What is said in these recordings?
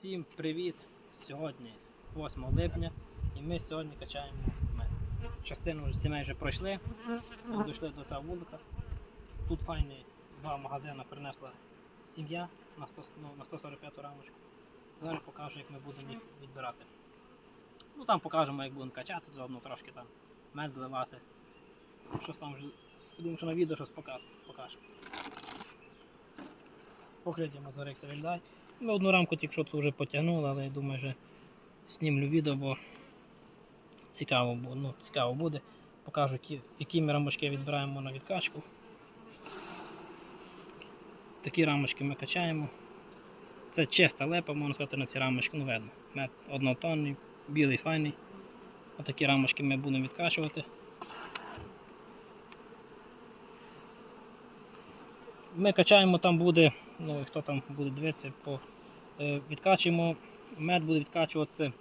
Всім привіт! Сьогодні 8 липня і ми сьогодні качаємо мед. Частину вже сімей вже пройшли, дійшли до цього вулика. Тут файні два магазини принесла сім'я на, 100, ну, на 145 рамочку. Зараз покажу, як ми будемо їх відбирати. Ну там покажемо, як будемо качати, заодно трошки там мед зливати. Щось там вже, думаю, що на відео щось покажемо. Покритимо за це виглядає. Ми одну рамку тільки що це вже потягнули, але я думаю, що знімлю відео, бо цікаво, ну, цікаво буде. Покажу, які, які ми рамочки відбираємо на відкачку. Такі рамочки ми качаємо. Це чиста лепа, можна сказати, на ці рамочки, ну видно. Мед однотонний, білий, файний. Отакі рамочки ми будемо відкачувати. Ми качаємо, там буде, ну хто там буде дивитися, по, е, відкачуємо, мед буде відкачуватися е,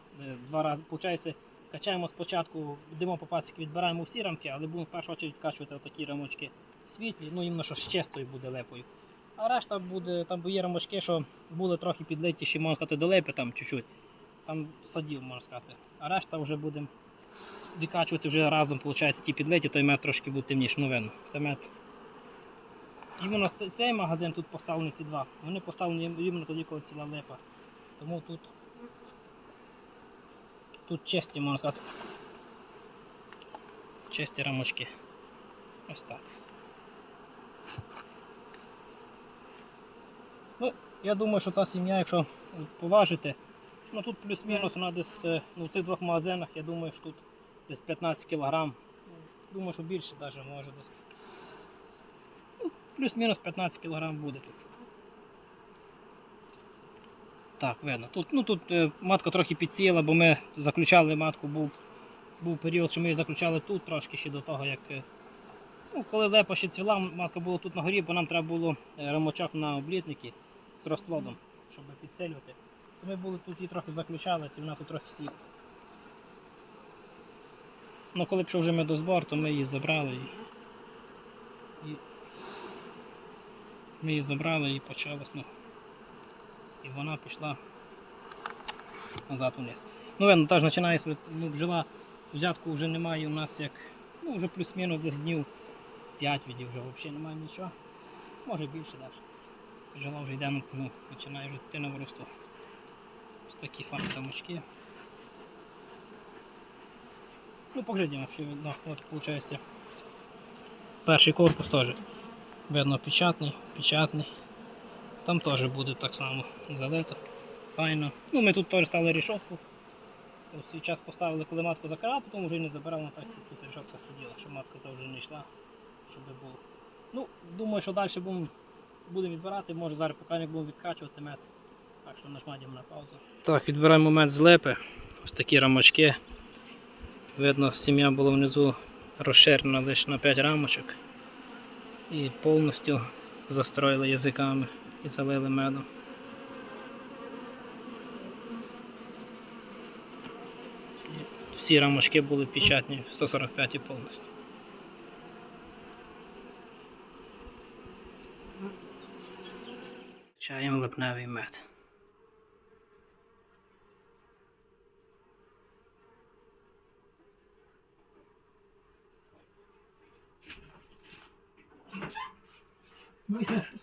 два рази. Получається, качаємо спочатку, йдемо по пасіки, відбираємо всі рамки, але будемо в першу чергу відкачувати отакі рамочки світлі, ну іменно що з чистою буде лепою. А решта буде, там є рамочки, що були трохи підлиті, ще можна сказати, до лепи там чуть-чуть. Там садів, можна сказати. А решта вже будемо відкачувати вже разом, виходить, ті підлиті, той мед трошки буде темніше, ну видно. Це мед Іменно цей, магазин тут поставлені ці два. Вони поставлені іменно тоді, коли ціла липа. Тому тут тут чисті, можна сказати. Чисті рамочки. Ось так. Ну, я думаю, що ця сім'я, якщо поважити, ну тут плюс-мінус вона десь е, ну, в цих двох магазинах, я думаю, що тут десь 15 кг. Думаю, що більше навіть може десь. Плюс-мінус 15 кг буде тут. Так, видно. Тут, ну, тут е, матка трохи підсіла, бо ми заключали матку, був, був період, що ми її заключали тут трошки ще до того, як. е, Ну, коли лепа ще цвіла, матка була тут на горі, бо нам треба було е, рамочок на облітники з розплодом, щоб підсилювати. Ми були тут її трохи заключали, і вона тут трохи сіла. Ну, коли пішов вже медозбор, то ми її забрали і, і ми її забрали і почалось, ну, і вона пішла назад вниз. Ну, видно, теж починає ну, бджола, взятку вже немає у нас як, ну, вже плюс-мінус десь днів 5 відів вже взагалі немає нічого. Може більше навіть. Бджола вже йде, ну, ну, починає вже йти на воросту. Ось такі файні тамочки. Ну, поглядимо, що виходить. Перший корпус теж. Видно печатний, печатний. Там теж буде так само залито. Файно. Ну, ми тут теж ставили рішотку. Ось час поставили, коли матку закарав, потім вже і не забирав, на так тут рішотка сиділа, щоб матка вже не йшла, щоб було. Ну, думаю, що далі будемо будемо відбирати, може зараз не будемо відкачувати мед. Так що нажмаємо на паузу. Так, відбираємо мед з лепи. Ось такі рамочки. Видно, сім'я була внизу розширена лише на 5 рамочок і повністю застроїли язиками і залили медом. Всі рамочки були печатні 145 і повністю. Чаємо липневий мед. Ну, я щось